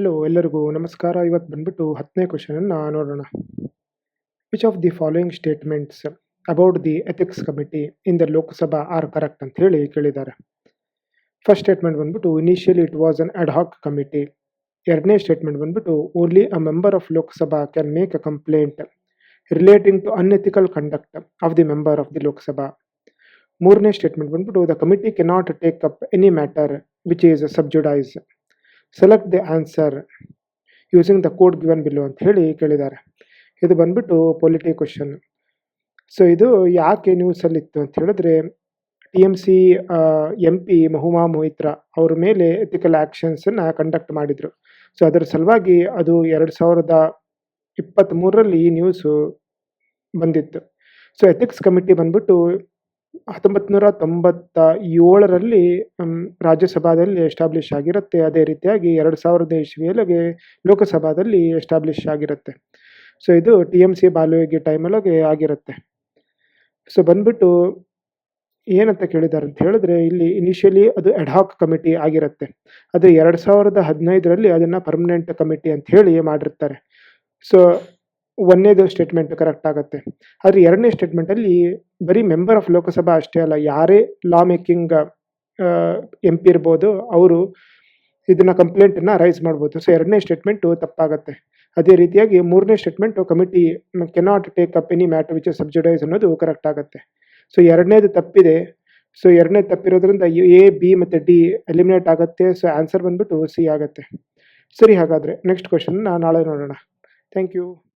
Hello ಎಲ್ಲರಿಗೂ ನಮಸ್ಕಾರ. ಇವತ್ತು ಬಂದ್ಬಿಟ್ಟು ಹತ್ತನೇ ಕ್ವಶನನ್ನು ನೋಡೋಣ. Which of the following statements about the ethics committee in the Lok Sabha are correct ಅಂತ ಹೇಳಿ ಕೇಳಿದ್ದಾರೆ. ಫಸ್ಟ್ ಸ್ಟೇಟ್ಮೆಂಟ್ ಬಂದ್ಬಿಟ್ಟು initially it was an ad committee ಎರಡನೇ ಸ್ಟೇಟ್ಮೆಂಟ್ ಬಂದ್ಬಿಟ್ಟು only a member of Lok Sabha can make a complaint relating to unethical conduct of the member of the Lok Sabha. ಮೂರನೇ statement ಬಂದ್ಬಿಟ್ಟು the committee cannot take up any matter which is sub judice select the answer using the code given below ಅಂತ ಹೇಳಿ ಕೇಳಿದ್ದಾರೆ. ಇದು ಬಂದ್ಬಿಟ್ಟು polity question so ಇದು ಯಾಕೆ ನ್ಯೂಸಲ್ಲಿತ್ತು ಅಂತ ಹೇಳಿದ್ರೆ T M C M P Mahua Moitra ಅವ್ರ ಮೇಲೆ ಎಥಿಕಲ್ ಆ್ಯಕ್ಷನ್ಸನ್ನು ಕಂಡಕ್ಟ್ ಮಾಡಿದರು. ಸೊ ಅದರ ಸಲುವಾಗಿ ಅದು ಎರಡು ಸಾವಿರದ ಇಪ್ಪತ್ತ್ಮೂರರಲ್ಲಿ ಈ ನ್ಯೂಸು ಬಂದಿತ್ತು. ಸೊ ಎಥಿಕ್ಸ್ ಕಮಿಟಿ ಬಂದ್ಬಿಟ್ಟು ಹತ್ತೊಂಬತ್ತು ನೂರ ತೊಂಬತ್ತ ಏಳರಲ್ಲಿ ರಾಜ್ಯಸಭಾದಲ್ಲಿ ಎಸ್ಟಾಬ್ಲಿಷ್ ಆಗಿರುತ್ತೆ. ಅದೇ ರೀತಿಯಾಗಿ ಎರಡು ಸಾವಿರದ ಇಸ್ವಿಯೊಳಗೆ ಲೋಕಸಭಾದಲ್ಲಿ ಎಸ್ಟಾಬ್ಲಿಷ್ ಆಗಿರುತ್ತೆ. ಸೊ, ಇದು ಟಿ ಎಂ ಸಿ ಬಾಲುವಿಗೆ ಟೈಮೊಳಗೆ ಆಗಿರುತ್ತೆ. ಸೊ, ಬಂದ್ಬಿಟ್ಟು ಏನಂತ ಕೇಳಿದ್ದಾರೆ ಅಂತ ಹೇಳಿದ್ರೆ, ಇಲ್ಲಿ ಇನಿಷಿಯಲಿ ಅದು ಅಡ್ಹಾಕ್ ಕಮಿಟಿ ಆಗಿರುತ್ತೆ. ಅದು ಎರಡು ಸಾವಿರದ ಹದಿನೈದರಲ್ಲಿ ಅದನ್ನು ಪರ್ಮನೆಂಟ್ ಕಮಿಟಿ ಅಂತ ಹೇಳಿ ಮಾಡಿರ್ತಾರೆ. ಸೊ ಒಂದನೇದು ಸ್ಟೇಟ್ಮೆಂಟ್ ಕರೆಕ್ಟ್ ಆಗುತ್ತೆ. ಆದರೆ ಎರಡನೇ ಸ್ಟೇಟ್ಮೆಂಟಲ್ಲಿ ಬರೀ ಮೆಂಬರ್ ಆಫ್ ಲೋಕಸಭಾ ಅಷ್ಟೇ ಅಲ್ಲ, ಯಾರೇ ಲಾ ಮೇಕಿಂಗ್ ಎಂ ಪಿ ಇರ್ಬೋದು, ಅವರು ಇದನ್ನ ಕಂಪ್ಲೇಂಟನ್ನು ರೈಸ್ ಮಾಡ್ಬೋದು. ಸೊ ಎರಡನೇ ಸ್ಟೇಟ್ಮೆಂಟು ತಪ್ಪಾಗುತ್ತೆ. ಅದೇ ರೀತಿಯಾಗಿ ಮೂರನೇ statement committee cannot take up any matter which sub judice ಅನ್ನೋದು ಕರೆಕ್ಟ್ ಆಗುತ್ತೆ. ಸೊ ಎರಡನೇದು ತಪ್ಪಿದೆ. ಸೊ ಎರಡನೇ ತಪ್ಪಿರೋದ್ರಿಂದ ಎ, ಬಿ ಮತ್ತು ಡಿ ಎಲಿಮಿನೇಟ್ ಆಗುತ್ತೆ. ಸೊ ಆನ್ಸರ್ ಬಂದ್ಬಿಟ್ಟು ಸಿ ಆಗುತ್ತೆ. ಸರಿ ಹಾಗಾದರೆ ನೆಕ್ಸ್ಟ್ ಕ್ವಶನ್ ನಾಳೆ ನೋಡೋಣ. Thank you